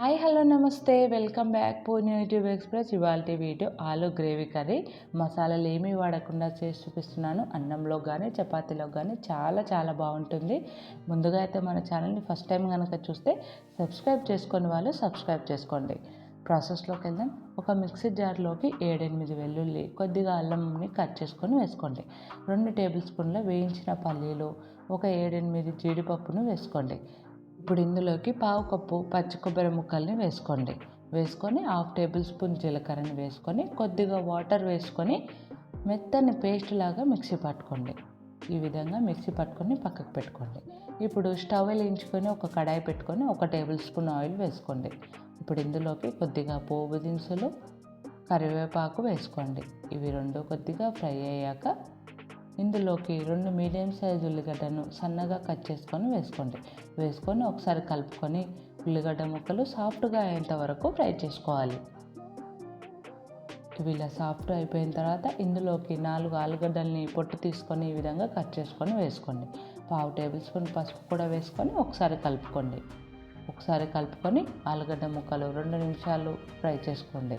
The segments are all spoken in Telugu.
Hi hello namaste. Welcome back. Pune YouTube express ఇవాళ వీడియో ఆలు గ్రేవీ కర్రీ. మసాలాలు ఏమీ వాడకుండా చేసి చూపిస్తున్నాను. అన్నంలో కానీ చపాతీలో కానీ చాలా చాలా బాగుంటుంది. ముందుగా అయితే మన ఛానల్ని ఫస్ట్ టైం కనుక చూస్తే సబ్స్క్రైబ్ చేసుకొని వాళ్ళు సబ్స్క్రైబ్ చేసుకోండి. ప్రాసెస్లోకి వెళ్దాం. ఒక మిక్సీ జార్లోకి ఏడెనిమిది వెల్లుల్లి కొద్దిగా అల్లంని కట్ చేసుకొని వేసుకోండి. రెండు టేబుల్ స్పూన్ల వేయించిన పల్లీలు ఒక ఏడెనిమిది జీడిపప్పును వేసుకోండి. ఇప్పుడు ఇందులోకి పావు కప్పు పచ్చి కొబ్బరి ముక్కల్ని వేసుకోండి. వేసుకొని హాఫ్ టేబుల్ స్పూన్ జీలకర్రని వేసుకొని కొద్దిగా వాటర్ వేసుకొని మెత్తని పేస్ట్ లాగా మిక్సీ పట్టుకోండి. ఈ విధంగా మిక్సీ పట్టుకొని పక్కకు పెట్టుకోండి. ఇప్పుడు స్టవ్ వెలిగించుకొని ఒక కడాయి పెట్టుకొని ఒక టేబుల్ స్పూన్ ఆయిల్ వేసుకోండి. ఇప్పుడు ఇందులోకి కొద్దిగా పోపు దినుసులు కరివేపాకు వేసుకోండి. ఇవి రెండు కొద్దిగా ఫ్రై అయ్యాక ఇందులోకి రెండు మీడియం సైజు ఉల్లిగడ్డను సన్నగా కట్ చేసుకొని వేసుకోండి. వేసుకొని ఒకసారి కలుపుకొని ఉల్లిగడ్డ ముక్కలు సాఫ్ట్గా అయ్యేంత వరకు ఫ్రై చేసుకోవాలి. ఇవి ఇలా సాఫ్ట్ అయిపోయిన తర్వాత ఇందులోకి నాలుగు ఆలుగడ్డల్ని పొట్టు తీసుకొని ఈ విధంగా కట్ చేసుకొని వేసుకోండి. పావు టేబుల్ స్పూన్ పసుపు కూడా వేసుకొని ఒకసారి కలుపుకోండి. ఒకసారి కలుపుకొని ఆలుగడ్డ ముక్కలు రెండు నిమిషాలు ఫ్రై చేసుకోండి.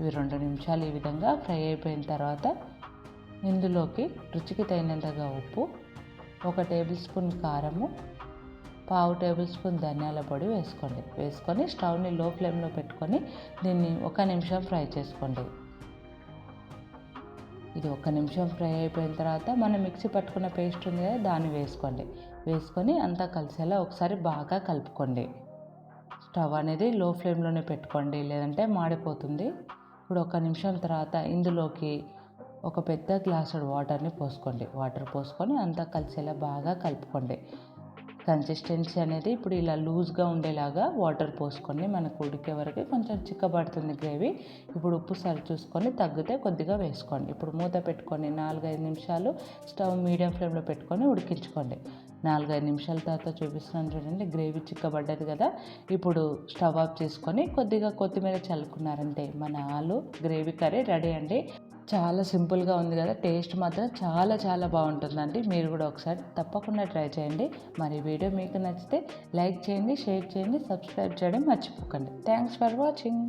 ఇవి రెండు నిమిషాలు ఈ విధంగా ఫ్రై అయిపోయిన తర్వాత ఇందులోకి రుచికి తగినంతగా ఉప్పు ఒక టేబుల్ స్పూన్ కారము పావు టేబుల్ స్పూన్ ధనియాల పొడి వేసుకోండి. వేసుకొని స్టవ్ని లో ఫ్లేమ్లో పెట్టుకొని దీన్ని ఒక నిమిషం ఫ్రై చేసుకోండి. ఇది ఒక నిమిషం ఫ్రై అయిపోయిన తర్వాత మనం మిక్సీ పట్టుకున్న పేస్ట్ ఉంది కదా దాన్ని వేసుకోండి. వేసుకొని అంతా కలిసేలా ఒకసారి బాగా కలుపుకోండి. స్టవ్ అనేది లో ఫ్లేమ్లోనే పెట్టుకోండి లేదంటే మాడిపోతుంది. ఇప్పుడు ఒక నిమిషం తర్వాత ఇందులోకి ఒక పెద్ద గ్లాసుడు వాటర్ని పోసుకోండి. వాటర్ పోసుకొని అంతా కలిసేలా బాగా కలుపుకోండి. కన్సిస్టెన్సీ అనేది ఇప్పుడు ఇలా లూజ్గా ఉండేలాగా వాటర్ పోసుకొని మనకు ఉడికే వరకు కొంచెం చిక్కబడుతుంది గ్రేవీ. ఇప్పుడు ఉప్పు సరి చూసుకొని తగ్గితే కొద్దిగా వేసుకోండి. ఇప్పుడు మూత పెట్టుకొని నాలుగైదు నిమిషాలు స్టవ్ మీడియం ఫ్లేమ్లో పెట్టుకొని ఉడికించుకోండి. నాలుగైదు నిమిషాల తర్వాత చూపిస్తున్నాను చూడండి గ్రేవీ చిక్కబడ్డది కదా. ఇప్పుడు స్టవ్ ఆఫ్ చేసుకొని కొద్దిగా కొత్తిమీర చల్లుకున్నారంటే మన ఆలు గ్రేవీ కర్రీ రెడీ అండి. చాలా సింపుల్గా ఉంది కదా టేస్ట్ మాత్రం చాలా చాలా బాగుంటుందండి. మీరు కూడా ఒకసారి తప్పకుండా ట్రై చేయండి. మరి వీడియో మీకు నచ్చితే లైక్ చేయండి షేర్ చేయండి సబ్స్క్రైబ్ చేయడం మర్చిపోకండి. Thanks for watching.